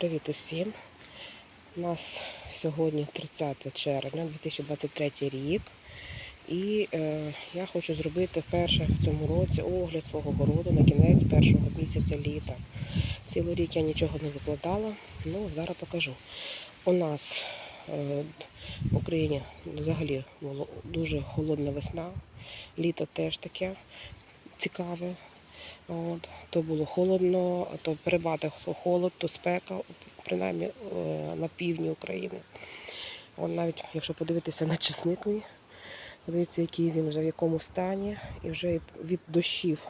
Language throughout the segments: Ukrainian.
Привіт усім! У нас сьогодні 30 червня 2023 рік. І е, я хочу зробити вперше в цьому році огляд свого городу на кінець першого місяця літа. Цілий рік я нічого не викладала, ну зараз покажу. У нас е, в Україні взагалі було дуже холодна весна, літо теж таке цікаве. От, то було холодно, то перебати то холод, то спека, принаймні е, на півдні України. От навіть якщо подивитися на чесник, мій, подивіться, який він вже в якому стані, і вже від дощів.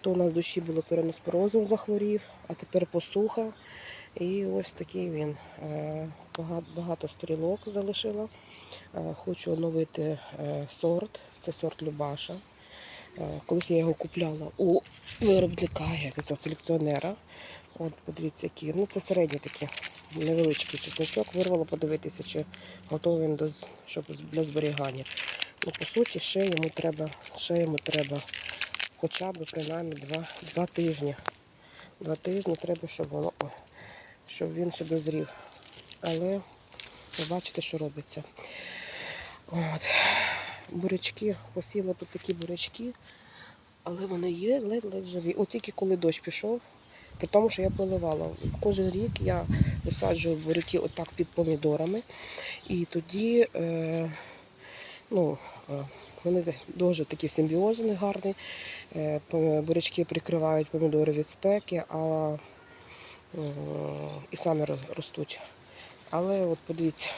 То у нас дощі було переноспорозом захворів, а тепер посуха. І ось такий він. Е, Багато, стрілок залишила. Е, Хочу оновити сорт. Це сорт Любаша. Е, Колись я його купляла у виробника, як це селекціонера. От, подивіться, який. Ну, це середній такий невеличкий чесночок. Вирвала подивитися, чи готовий він до, щоб для зберігання. Ну, по суті, ще йому треба, ще йому треба хоча б принаймні два, два тижні. Два тижні треба, щоб воно, щоб він ще дозрів. Але ви бачите, що робиться. От. Бурячки, посіла тут такі бурячки, але вони є ледь-ледь живі. От тільки коли дощ пішов, при тому, що я поливала. Кожен рік я висаджую буряки отак під помідорами. І тоді е, ну, е, вони дуже такі симбіозні, гарні. Е, бурячки прикривають помідори від спеки, а е, і самі ростуть. Але от подивіться,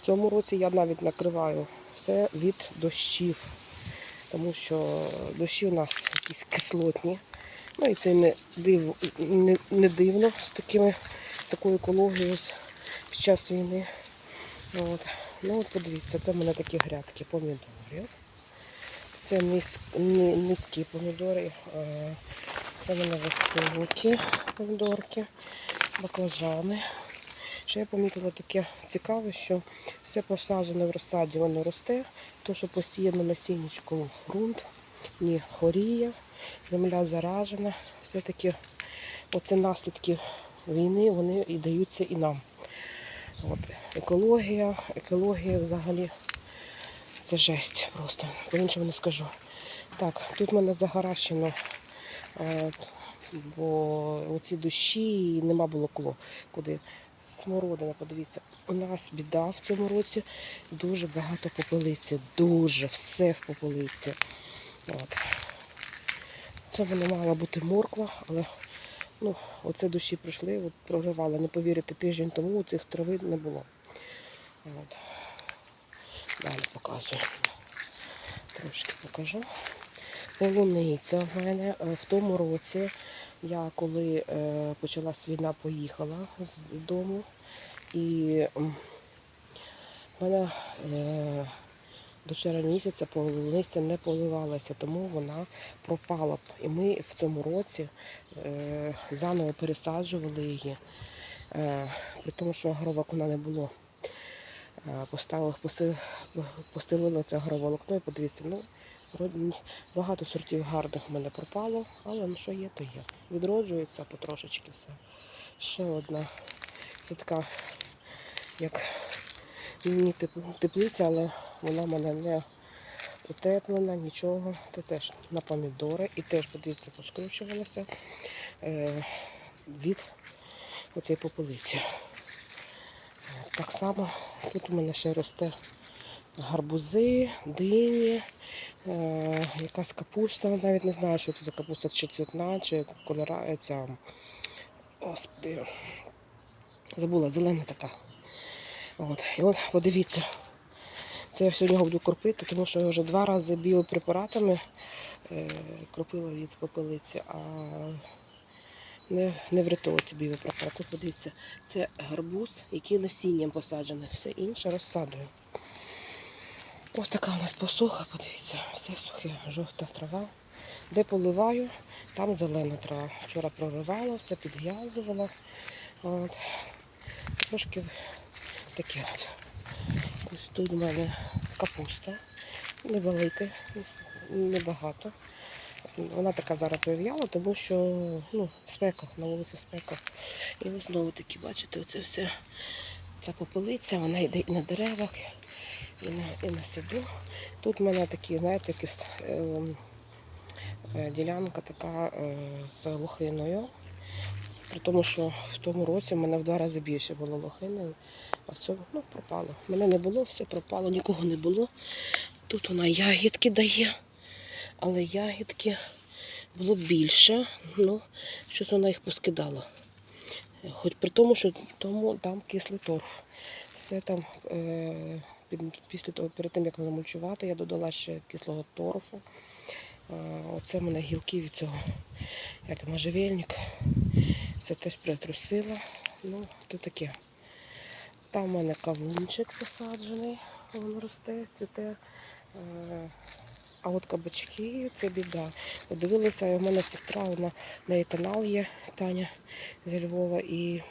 в цьому році я навіть накриваю все від дощів, тому що дощі у нас якісь кислотні. Ну і це не, див, не, не дивно з такими, такою екологією під час війни. От. Ну от подивіться, це в мене такі грядки помідорів. Це низ, низькі помідори. е, Це в мене високі помідорки, баклажани. Ще я помітила таке цікаве, що все посаджене в розсаді, воно росте, то, що посіяно насіннячком ґрунт, не хворіє, земля заражена. Все-таки оце наслідки війни, вони і даються і нам. От. Екологія, екологія взагалі це жесть просто. По-іншому не скажу. Так, тут в мене загаращено, е, бо оці дощі і нема було коло куди. Смородина, подивіться, у нас біда в цьому році дуже багато попелиці. Дуже все в попелиці. От. Це вона мала бути морква, але ну, оце дощі прийшли, от проривали. Не повірите, тиждень тому цих трави не було. От. Далі показую. Трошки покажу. Полуниця в мене е, в тому році. Я коли е, почалась війна, поїхала з дому. І м, в мене е, до червня місяця полуниця не поливалася, тому вона пропала. б. І ми в цьому році е, заново пересаджували її, при тому, що агроволокна не було. Поставив, поси- це агроволокно і подивіться, ну, багато сортів гарних в мене пропало, але ну що є, то є. Відроджується потрошечки все. Ще одна. Це така, як міні теплиця, але вона в мене не утеплена, нічого. Це теж на помідори. І теж, подивіться, поскручувалося е, від оцієї попелиці. Так само тут у мене ще росте гарбузи, дині, е, якась капуста. Навіть не знаю, що це за капуста, чи цвітна, чи кольора ця. Господи, забула, зелена така. От. І от подивіться. Це я сьогодні його буду кропити, тому що я вже два рази біопрепаратами е, кропила від попелиці, а не, не врятовують ці біопрепарати. Подивіться, це гарбуз, який насінням посаджений, все інше розсадою. Ось така у нас посуха, подивіться, все сухе, жовта трава. Де поливаю, там зелена трава. Вчора проривала, все підв'язувала. Трошки таке от. Ось тут в мене капуста. Невелика, небагато. Вона така зараз прив'яла, тому що ну, спека, на вулиці спека. І ось знову таки, бачите, оце все, ця попелиця, вона йде і на деревах, і на, і на саду. Тут в мене такі, знаєте, якісь, е, е, ділянка така е, з лохиною. При тому, що в тому році в мене в два рази більше було лохини, а в цьому ну, пропало. Мене не було, все пропало, нікого не було. Тут вона ягідки дає, але ягідки було більше, ну, щось вона їх поскидала. Хоч при тому, що тому там кислий торф. Все там е, після того, перед тим як намульчувати, я додала ще кислого торфу. Оце в мене гілки від цього, як можжевельник. Це теж притрусила. Ну, то таке. Там в мене кавунчик посаджений, він росте, цвіте. А от кабачки це біда. Подивилася, у мене сестра, вона в неї канал є, Таня зі Львова, і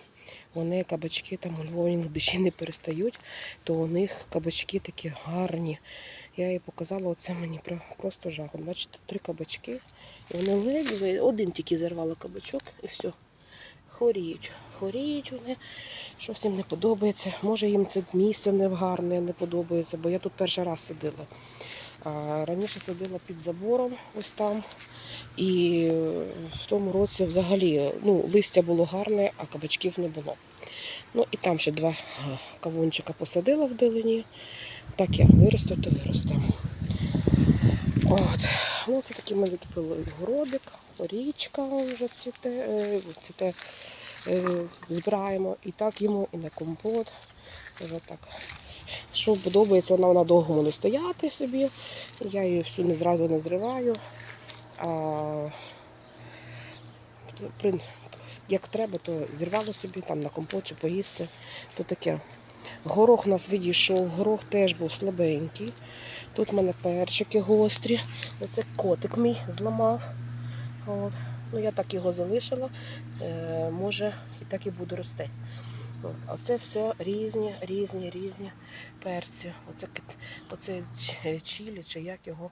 вони кабачки там у Львові дощі не перестають, то у них кабачки такі гарні. Я їй показала, оце мені просто жах. Бачите, три кабачки. І вони ледве, один тільки зірвала кабачок і все. Хворіють. Хворіють вони, щось їм не подобається. Може їм це місце не гарне, не подобається, бо я тут перший раз сидила. Раніше сидила під забором, ось там. І в тому році взагалі ну, листя було гарне, а кабачків не було. Ну і там ще два кавунчика посадила в долині. Так я виросту, то виросте. От. Ну, це такий мій городик, річка вже цвіте, е, цвіте е, збираємо і так їмо, і на компот. Вже так. Що подобається, вона, вона довго буде стояти собі. Я її всю не зразу не зриваю. А, як треба, то зірвала собі там на компот чи поїсти. То таке. Горох у нас відійшов, горох теж був слабенький. Тут в мене перчики гострі. Оце котик мій зламав. От. Ну, я так його залишила. Е, може, і так і буду рости. А все різні, різні, різні перці. Оце, оце чилі, чи як його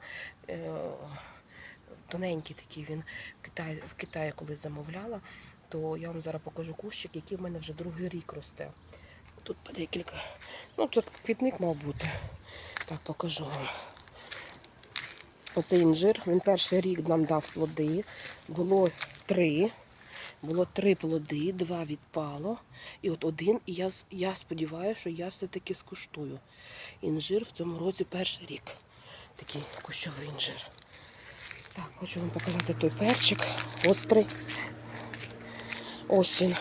е, тоненький такий він в Китаї, в Китаї колись замовляла, то я вам зараз покажу кущик, який в мене вже другий рік росте. Тут декілька. Ну, тут квітник мав бути. Так, покажу вам. Оце інжир. Він перший рік нам дав плоди. Було три. Було три плоди, два відпало. І от один, і я, я сподіваюся, що я все-таки скуштую. Інжир в цьому році перший рік. Такий кущовий інжир. Так, хочу вам показати той перчик. Острий. Ось він.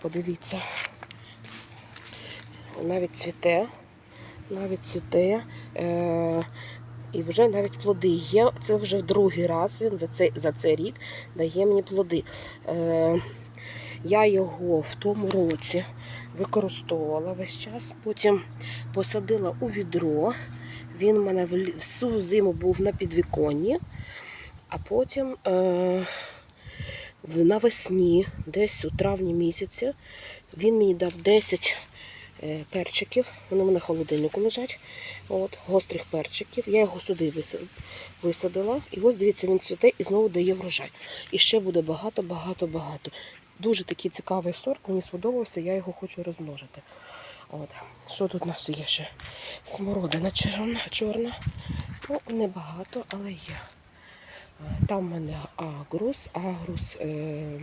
Подивіться. Навіть цвіте. Навіть цвіте. І вже навіть плоди є. Це вже в другий раз він за цей, за цей рік дає мені плоди. Е, я його в тому році використовувала весь час, потім посадила у відро. Він у мене всю зиму був на підвіконні, а потім е, навесні, десь у травні місяці, він мені дав 10 е, перчиків. Вони в мене в холодильнику лежать. От, гострих перчиків. Я його сюди висадила. І ось дивіться, він цвіте і знову дає врожай. І ще буде багато, багато, багато. Дуже такий цікавий сорт, мені сподобався, я його хочу розмножити. От. Що тут у нас є ще? Смородина червона, чорна. Ну, небагато, але є. Е, Там в мене агрус, агрус е,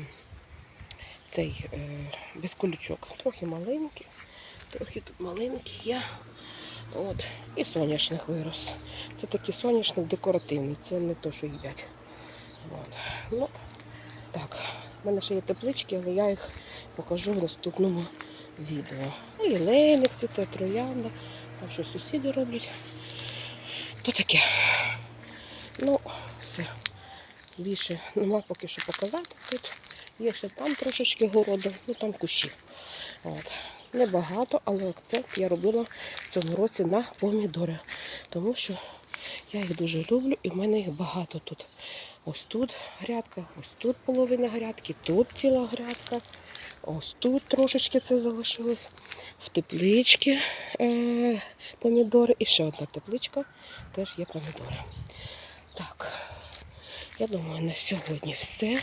цей е, без колючок. Трохи маленький, трохи тут маленький є. От. І соняшник вирос. Це такий соняшник декоративний, це не то, що їдять. От. Ну, так, в мене ще є теплички, але я їх покажу в наступному відео. Ну, і лейник, це те троянда, там що сусіди роблять. То таке. Ну, все. Більше нема поки що показати тут. Є ще там трошечки городу, ну там кущі. От. Небагато, але акцент я робила в цьому році на помідори. Тому що я їх дуже люблю і в мене їх багато тут. Ось тут грядка, ось тут половина грядки, тут ціла грядка. Ось тут трошечки це залишилось. В тепличці е- помідори. І ще одна тепличка, теж є помідори. Так. Я думаю, на сьогодні все.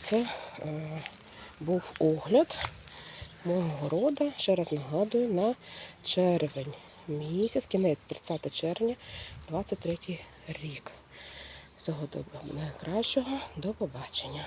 Це е, був огляд мого города. Ще раз нагадую, на червень місяць, кінець 30 червня, 23 рік. Всього доброго найкращого. До побачення.